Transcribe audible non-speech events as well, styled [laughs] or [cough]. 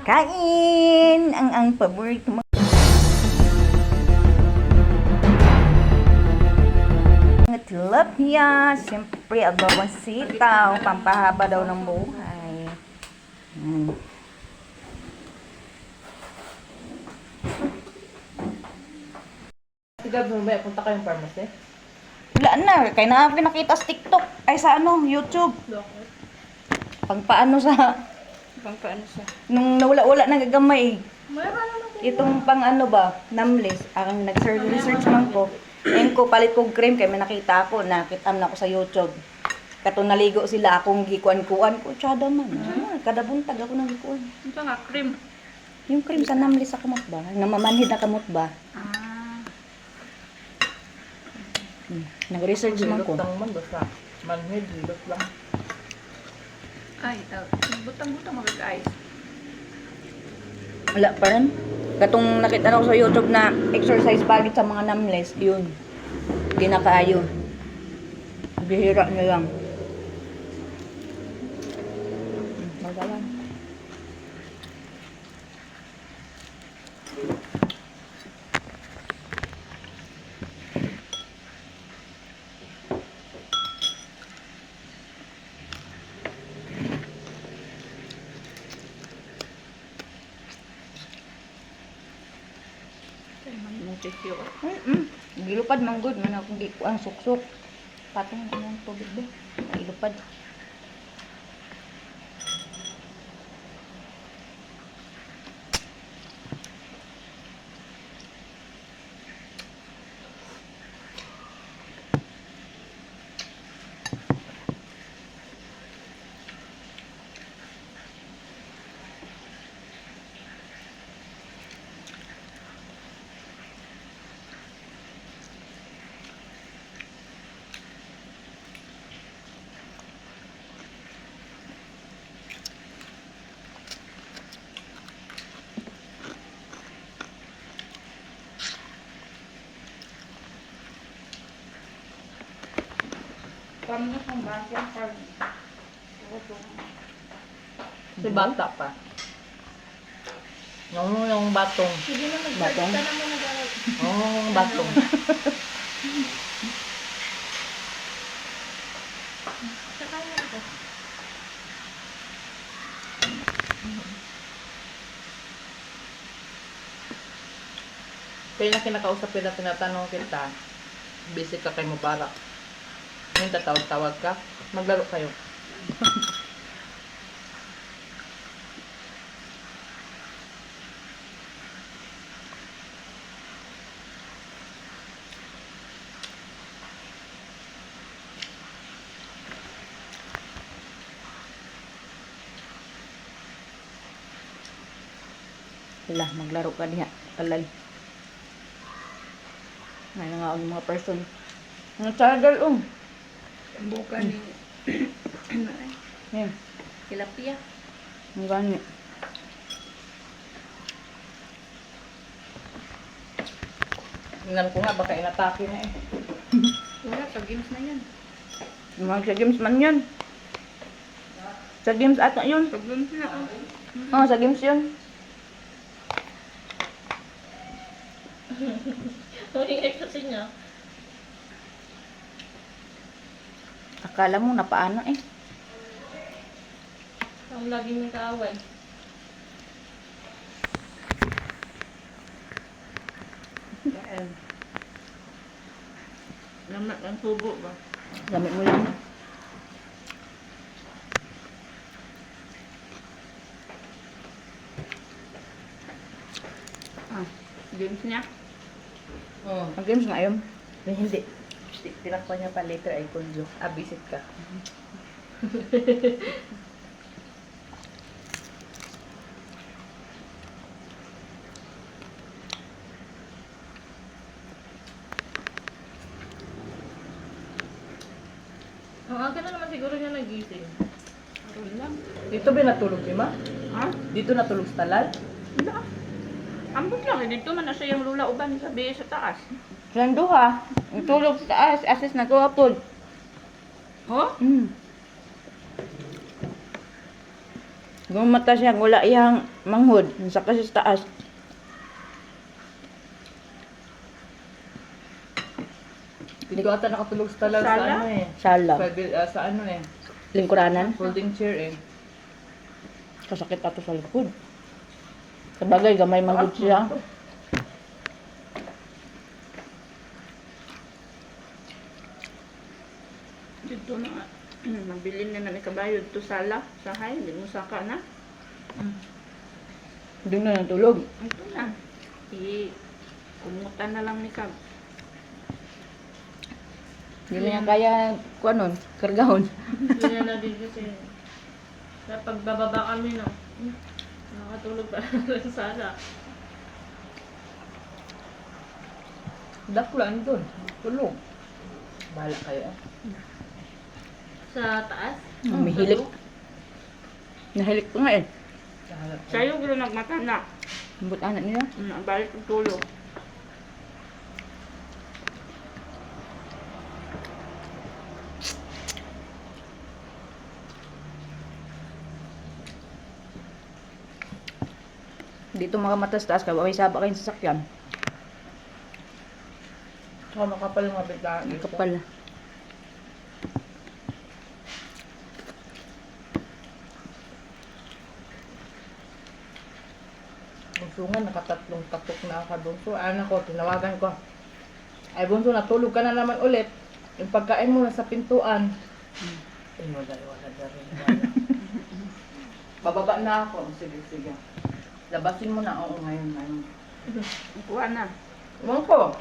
Kain! Ang ang paborito mo. Mga tilapia, siyempre adobong sitaw, pampahaba daw ng buhay. Mm. Sigab mo ba, punta kayong pharmacy? Wala na, kaya na ako nakita sa TikTok. Ay sa ano, YouTube. Pang paano sa, Pang paano siya? nung nawala-wala na gagamay. Mayroon naman. Itong pang ano ba, namlis, ang nag-research man ko. Ayun ko, palit ko cream, kaya may nakita ako, nakita na ako sa YouTube. Kato naligo sila akong gikuan-kuan ko, tsada man. Ah, kada buntag ako nang gikuan. Ito nga, cream. Yung cream sa namlis sa kamot ba? Namamanhid na kamot ba? Ah. Hmm. Nag-research man ko. Manhid, lang. Ay, uh, butang-butang mag-ice. Wala pa rin. Katong nakita na sa YouTube na exercise bagit sa mga namles, yun. Hindi na kaayo. Bihira nyo lang. Magalan. Tissue. Mm-mm. Gilupad man good man akong gikuan suksok. Patong anong tubig ba? Gilupad. Paano na kung baso ang card? Si bata pa. Yung yung batong. Sige na, mag-charge Batong? ka na daw. Oo, yung batong. Saka na ito. Kaya na kinakausap kita, tinatanong kita, busy ka kay Mubarak. Ngayon tatawag-tawag ka, maglaro kayo. Wala, maglaro ka diha. Kalal. Ngayon nga ang mga person. Ang charger um. Buka ni... ano ay? Yan. Tilapia. Ang gani. Tingnan ko nga, baka inatake na eh. Wala, sa games na yan. Mga sa games man yun. Sa games ata yun. Sa games na. oh. Oo, sa games yun. Huling kasi niya. Akala mo na paano eh. Ang lagi may kaaway. Yan. Namat ang tubo ba? Gamit mo lang. Ah, games niya. Oo. Ang games nga yun. May hindi. Ti- Tinakpan niya pa later ay kunjo. Ah, visit ka. Ang aga na naman siguro niya nagising. Aron lang. Dito ba natulog ni ma? Ha? Dito natulog sa talal? Wala. Ambot lang. eh. Dito man na siya yung lula uban sa sa taas. Silang duha. Ang tulog sa taas. Asis na tuwapod. Ho? Mm. Gumata siya, wala iyang manghod. Sa kasi sa taas. Hindi ko ata nakatulog sa talag sa ano eh. Sala. Sa, ah, sa ano eh. Lingkuranan. Folding chair eh. Kasakit ato sa likod. Sa bagay, gamay manghod siya. Dito na. Hmm, Nabili na na may kabayo to sala. Sahay, hindi mo saka na. Hindi na natulog. Ito na. I kumutan na lang ni Kab. Hindi na niya kaya, kuha nun, kargahon. Hindi na din kasi sa pagbababa kami no. hmm, Nakatulog pa [laughs] sa sala. Daklan doon. Tulog. Bahala kayo ah. Sa taas. Mihilik. Nahilik pa nga eh. Bahala kayo. Sa'yo, gano'n nagmata na. Ambot anak niya. Hmm, ang balik ng tulog. Dito mga matas taas ka, may saba kayong sasakyan. Saka makapal yung mga biglaan dito. Kapal. Bunso nga, nakatatlong katok na ako bunso. Ano ko, tinawagan ko. Ay bunso, natulog ka na naman ulit. Yung pagkain mo nasa pintuan. Ay, wala, wala, wala, wala. Bababa na ako. Sige, sige. Labasin mo na. Oo, ngayon, ngayon. Kuha na. Ewan ko.